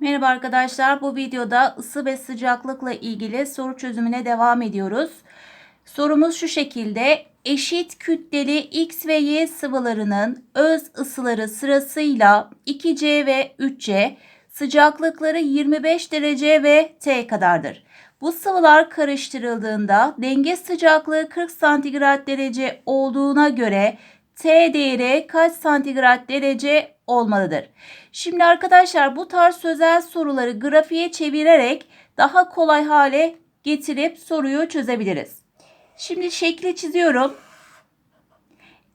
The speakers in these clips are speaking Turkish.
Merhaba arkadaşlar. Bu videoda ısı ve sıcaklıkla ilgili soru çözümüne devam ediyoruz. Sorumuz şu şekilde. Eşit kütleli X ve Y sıvılarının öz ısıları sırasıyla 2C ve 3C, sıcaklıkları 25 derece ve T kadardır. Bu sıvılar karıştırıldığında denge sıcaklığı 40 santigrat derece olduğuna göre T değeri kaç santigrat derece olmalıdır? Şimdi arkadaşlar bu tarz sözel soruları grafiğe çevirerek daha kolay hale getirip soruyu çözebiliriz. Şimdi şekli çiziyorum.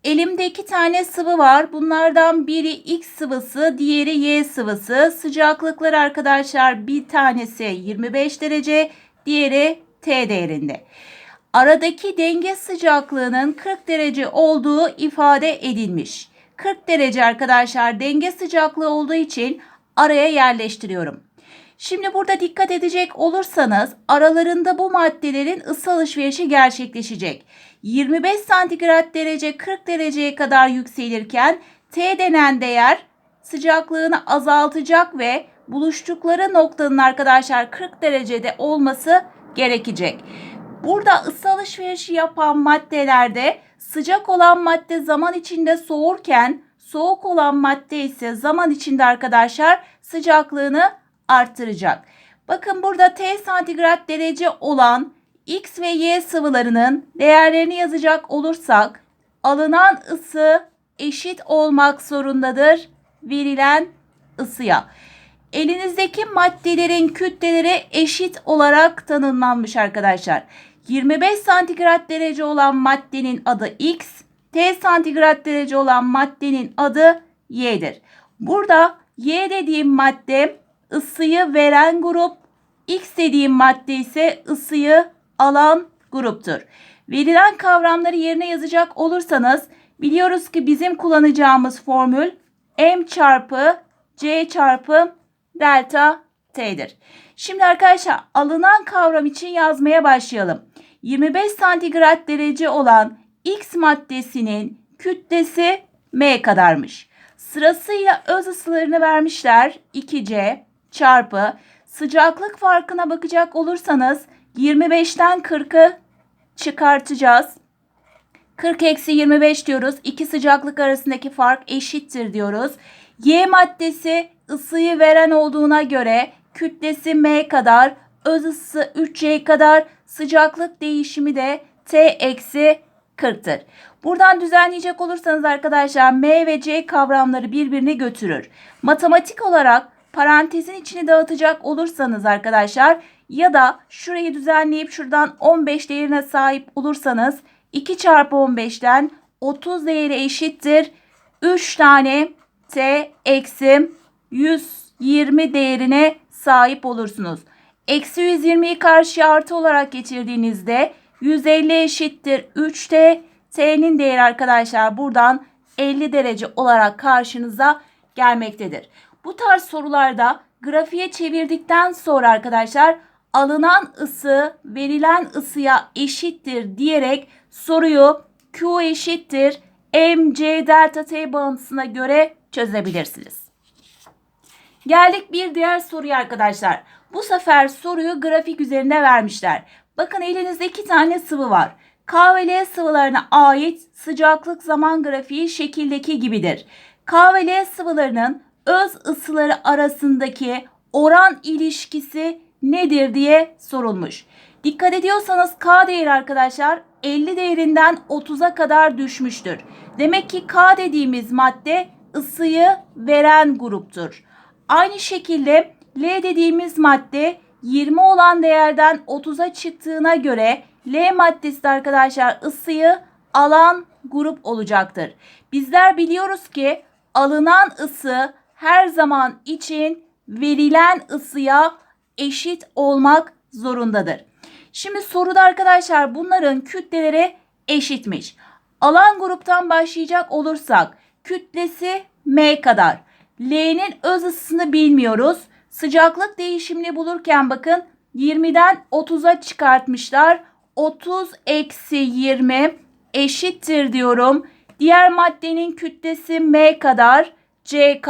Elimde iki tane sıvı var. Bunlardan biri X sıvısı, diğeri Y sıvısı. Sıcaklıklar arkadaşlar bir tanesi 25 derece, diğeri T değerinde. Aradaki denge sıcaklığının 40 derece olduğu ifade edilmiş. 40 derece arkadaşlar denge sıcaklığı olduğu için araya yerleştiriyorum. Şimdi burada dikkat edecek olursanız aralarında bu maddelerin ısı alışverişi gerçekleşecek. 25 santigrat derece 40 dereceye kadar yükselirken T denen değer sıcaklığını azaltacak ve buluştukları noktanın arkadaşlar 40 derecede olması gerekecek. Burada ısı alışverişi yapan maddelerde sıcak olan madde zaman içinde soğurken soğuk olan madde ise zaman içinde arkadaşlar sıcaklığını arttıracak. Bakın burada T santigrat derece olan X ve Y sıvılarının değerlerini yazacak olursak alınan ısı eşit olmak zorundadır verilen ısıya. Elinizdeki maddelerin kütleleri eşit olarak tanımlanmış arkadaşlar. 25 santigrat derece olan maddenin adı X, T santigrat derece olan maddenin adı Y'dir. Burada Y dediğim madde ısıyı veren grup, X dediğim madde ise ısıyı alan gruptur. Verilen kavramları yerine yazacak olursanız biliyoruz ki bizim kullanacağımız formül M çarpı C çarpı delta T'dir. Şimdi arkadaşlar alınan kavram için yazmaya başlayalım. 25 santigrat derece olan X maddesinin kütlesi M kadarmış. Sırasıyla öz ısılarını vermişler 2C çarpı sıcaklık farkına bakacak olursanız 25'ten 40'ı çıkartacağız. 40 eksi 25 diyoruz. İki sıcaklık arasındaki fark eşittir diyoruz. Y maddesi ısıyı veren olduğuna göre kütlesi M kadar, öz ısısı 3C kadar, sıcaklık değişimi de T eksi 40'tır. Buradan düzenleyecek olursanız arkadaşlar M ve C kavramları birbirini götürür. Matematik olarak parantezin içini dağıtacak olursanız arkadaşlar ya da şurayı düzenleyip şuradan 15 değerine sahip olursanız 2 çarpı 15'ten 30 değeri eşittir. 3 tane T eksi 120 değerine sahip olursunuz. Eksi 120'yi karşıya artı olarak geçirdiğinizde 150 eşittir 3T. T'nin değeri arkadaşlar buradan 50 derece olarak karşınıza gelmektedir. Bu tarz sorularda grafiğe çevirdikten sonra arkadaşlar alınan ısı verilen ısıya eşittir diyerek soruyu Q eşittir mc delta t bağıntısına göre çözebilirsiniz. Geldik bir diğer soruya arkadaşlar. Bu sefer soruyu grafik üzerinde vermişler. Bakın elinizde iki tane sıvı var. K ve L sıvılarına ait sıcaklık zaman grafiği şekildeki gibidir. K ve L sıvılarının öz ısıları arasındaki oran ilişkisi nedir diye sorulmuş. Dikkat ediyorsanız K değeri arkadaşlar 50 değerinden 30'a kadar düşmüştür. Demek ki K dediğimiz madde ısıyı veren gruptur. Aynı şekilde L dediğimiz madde 20 olan değerden 30'a çıktığına göre L maddesi de arkadaşlar ısıyı alan grup olacaktır. Bizler biliyoruz ki alınan ısı her zaman için verilen ısıya eşit olmak zorundadır. Şimdi soruda arkadaşlar bunların kütleleri eşitmiş. Alan gruptan başlayacak olursak kütlesi M kadar. L'nin öz ısısını bilmiyoruz. Sıcaklık değişimini bulurken bakın 20'den 30'a çıkartmışlar. 30 eksi 20 eşittir diyorum. Diğer maddenin kütlesi M kadar. CK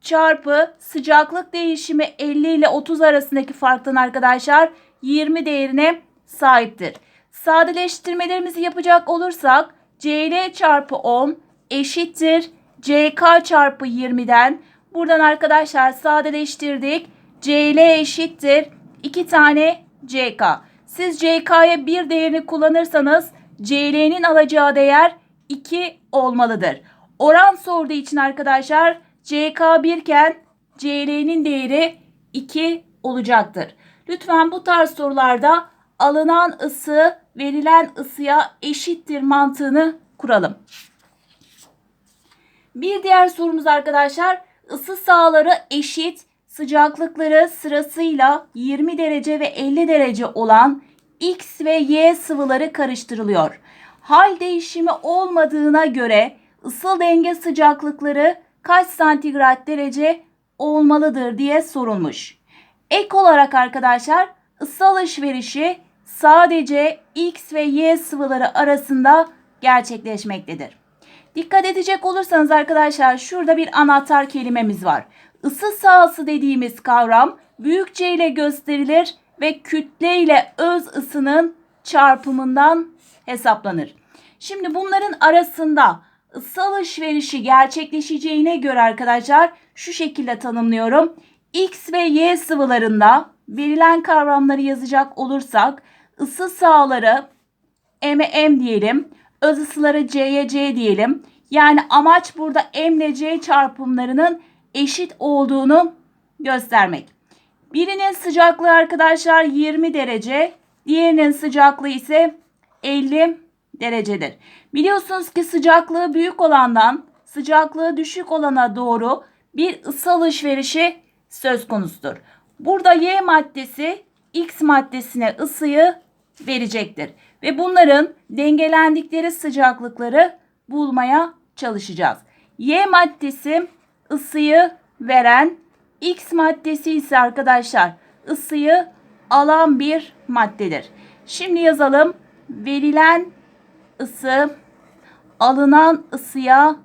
çarpı sıcaklık değişimi 50 ile 30 arasındaki farktan arkadaşlar 20 değerine sahiptir. Sadeleştirmelerimizi yapacak olursak CL çarpı 10 eşittir CK çarpı 20'den. Buradan arkadaşlar sadeleştirdik. CL eşittir 2 tane CK. Siz CK'ya bir değerini kullanırsanız CL'nin alacağı değer 2 olmalıdır. Oran sorduğu için arkadaşlar CK 1 iken CL'nin değeri 2 olacaktır. Lütfen bu tarz sorularda alınan ısı verilen ısıya eşittir mantığını kuralım. Bir diğer sorumuz arkadaşlar ısı sahaları eşit sıcaklıkları sırasıyla 20 derece ve 50 derece olan X ve Y sıvıları karıştırılıyor. Hal değişimi olmadığına göre ısıl denge sıcaklıkları kaç santigrat derece olmalıdır diye sorulmuş. Ek olarak arkadaşlar ısı alışverişi sadece X ve Y sıvıları arasında gerçekleşmektedir. Dikkat edecek olursanız arkadaşlar şurada bir anahtar kelimemiz var. Isı sahası dediğimiz kavram büyük C ile gösterilir ve kütle ile öz ısının çarpımından hesaplanır. Şimdi bunların arasında ısı alışverişi gerçekleşeceğine göre arkadaşlar şu şekilde tanımlıyorum. X ve Y sıvılarında verilen kavramları yazacak olursak ısı sahaları M diyelim. Öz ısıları C'ye C diyelim. Yani amaç burada M ile C çarpımlarının eşit olduğunu göstermek. Birinin sıcaklığı arkadaşlar 20 derece, diğerinin sıcaklığı ise 50 derecedir. Biliyorsunuz ki sıcaklığı büyük olandan sıcaklığı düşük olana doğru bir ısı alışverişi söz konusudur. Burada Y maddesi X maddesine ısıyı verecektir. Ve bunların dengelendikleri sıcaklıkları bulmaya çalışacağız. Y maddesi ısıyı veren, X maddesi ise arkadaşlar ısıyı alan bir maddedir. Şimdi yazalım. Verilen ısı alınan ısıya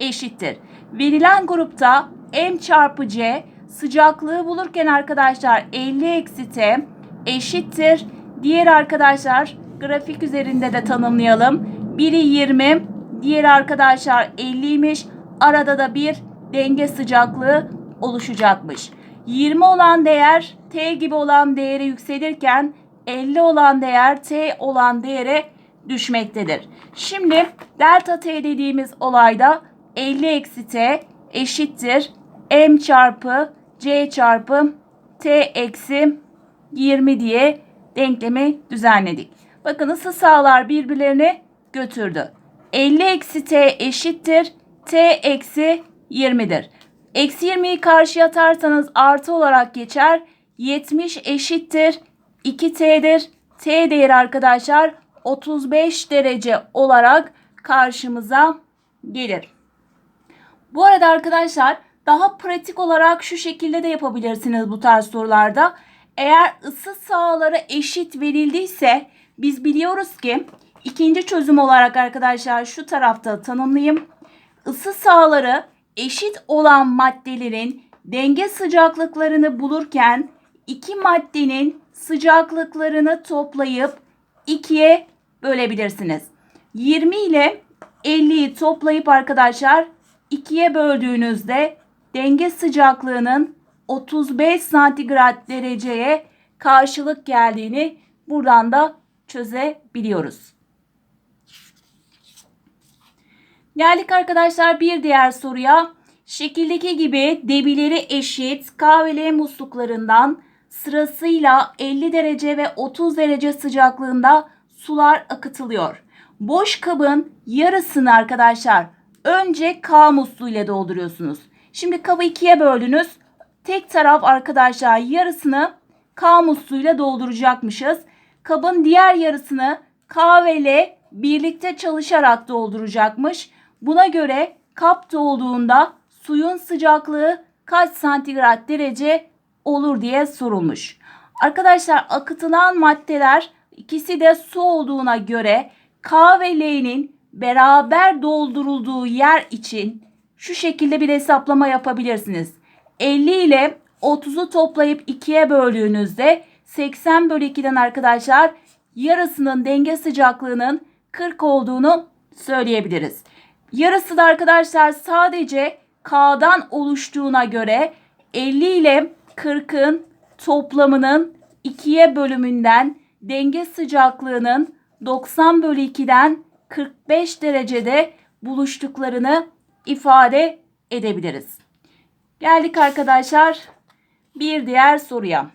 eşittir. Verilen grupta M çarpı C sıcaklığı bulurken arkadaşlar 50 eksi T eşittir. Diğer arkadaşlar grafik üzerinde de tanımlayalım. Biri 20, diğer arkadaşlar 50'ymiş. Arada da bir denge sıcaklığı oluşacakmış. 20 olan değer T gibi olan değere yükselirken 50 olan değer T olan değere düşmektedir. Şimdi delta T dediğimiz olayda 50 eksi T eşittir M çarpı C çarpı T eksi 20 diye denklemi düzenledik. Bakın ısı sahalar birbirlerini götürdü. 50 eksi T eşittir T eksi 20'dir. Eksi 20'yi karşıya atarsanız artı olarak geçer. 70 eşittir 2T'dir. T değeri arkadaşlar 35 derece olarak karşımıza gelir. Bu arada arkadaşlar daha pratik olarak şu şekilde de yapabilirsiniz bu tarz sorularda. Eğer ısı sahaları eşit verildiyse biz biliyoruz ki ikinci çözüm olarak arkadaşlar şu tarafta tanımlayayım. Isı sahaları eşit olan maddelerin denge sıcaklıklarını bulurken iki maddenin sıcaklıklarını toplayıp ikiye bölebilirsiniz. 20 ile 50'yi toplayıp arkadaşlar ikiye böldüğünüzde denge sıcaklığının 35 santigrat dereceye karşılık geldiğini buradan da çözebiliyoruz. Geldik arkadaşlar bir diğer soruya. Şekildeki gibi debileri eşit K ve L musluklarından sırasıyla 50 derece ve 30 derece sıcaklığında sular akıtılıyor. Boş kabın yarısını arkadaşlar önce K musluğu ile dolduruyorsunuz. Şimdi kabı ikiye böldünüz. Tek taraf arkadaşlar yarısını K musluğuyla dolduracakmışız. Kabın diğer yarısını K ve L birlikte çalışarak dolduracakmış. Buna göre kap dolduğunda suyun sıcaklığı kaç santigrat derece olur diye sorulmuş. Arkadaşlar akıtılan maddeler ikisi de su olduğuna göre K ve beraber doldurulduğu yer için şu şekilde bir hesaplama yapabilirsiniz. 50 ile 30'u toplayıp 2'ye böldüğünüzde 80 bölü 2'den arkadaşlar yarısının denge sıcaklığının 40 olduğunu söyleyebiliriz. Yarısı da arkadaşlar sadece K'dan oluştuğuna göre 50 ile 40'ın toplamının 2'ye bölümünden denge sıcaklığının 90 bölü 2'den 45 derecede buluştuklarını ifade edebiliriz. Geldik arkadaşlar bir diğer soruya.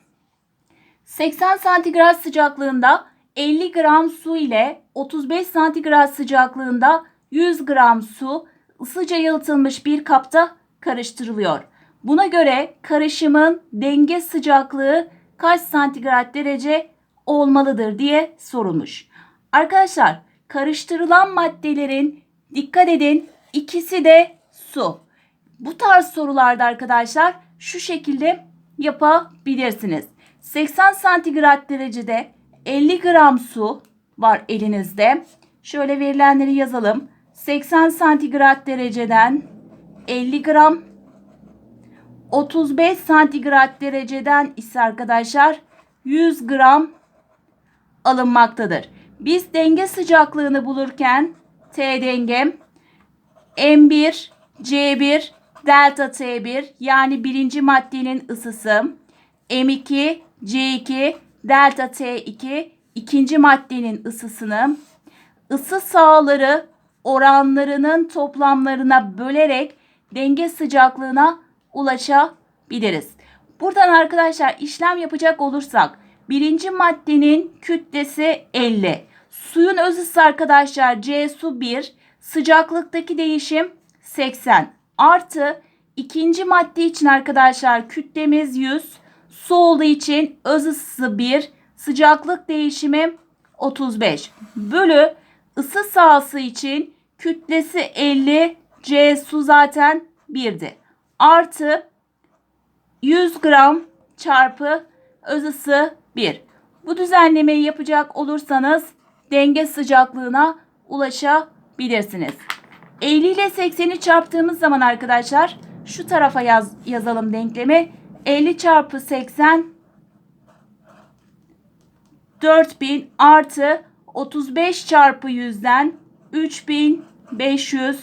80 santigrat sıcaklığında 50 gram su ile 35 santigrat sıcaklığında 100 gram su ısıca yalıtılmış bir kapta karıştırılıyor. Buna göre karışımın denge sıcaklığı kaç santigrat derece olmalıdır diye sorulmuş. Arkadaşlar karıştırılan maddelerin dikkat edin ikisi de su. Bu tarz sorularda arkadaşlar şu şekilde yapabilirsiniz. 80 santigrat derecede 50 gram su var elinizde. Şöyle verilenleri yazalım. 80 santigrat dereceden 50 gram 35 santigrat dereceden ise arkadaşlar 100 gram alınmaktadır. Biz denge sıcaklığını bulurken T dengem M1, C1, delta T1 yani birinci maddenin ısısı M2, C2, delta T2 ikinci maddenin ısısını ısı sahaları oranlarının toplamlarına bölerek denge sıcaklığına ulaşabiliriz. Buradan arkadaşlar işlem yapacak olursak birinci maddenin kütlesi 50. Suyun öz ısısı arkadaşlar C su 1. Sıcaklıktaki değişim 80. Artı ikinci madde için arkadaşlar kütlemiz 100. Su olduğu için öz ısısı 1. Sıcaklık değişimi 35. Bölü ısı sahası için kütlesi 50. C su zaten 1'di. Artı 100 gram çarpı öz ısı 1. Bu düzenlemeyi yapacak olursanız denge sıcaklığına ulaşabilirsiniz. 50 ile 80'i çarptığımız zaman arkadaşlar şu tarafa yaz, yazalım denklemi. 50 çarpı 80 4000 artı 35 çarpı 100'den 3500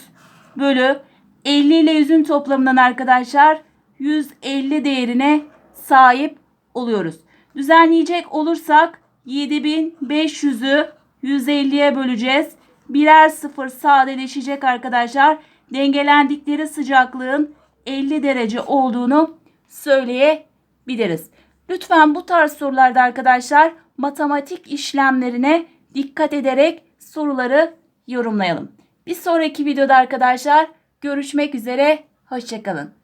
bölü 50 ile 100'ün toplamından arkadaşlar 150 değerine sahip oluyoruz. Düzenleyecek olursak 7500'ü 150'ye böleceğiz. Birer sıfır sadeleşecek arkadaşlar. Dengelendikleri sıcaklığın 50 derece olduğunu söyleyebiliriz. Lütfen bu tarz sorularda arkadaşlar matematik işlemlerine dikkat ederek soruları yorumlayalım. Bir sonraki videoda arkadaşlar görüşmek üzere. Hoşçakalın.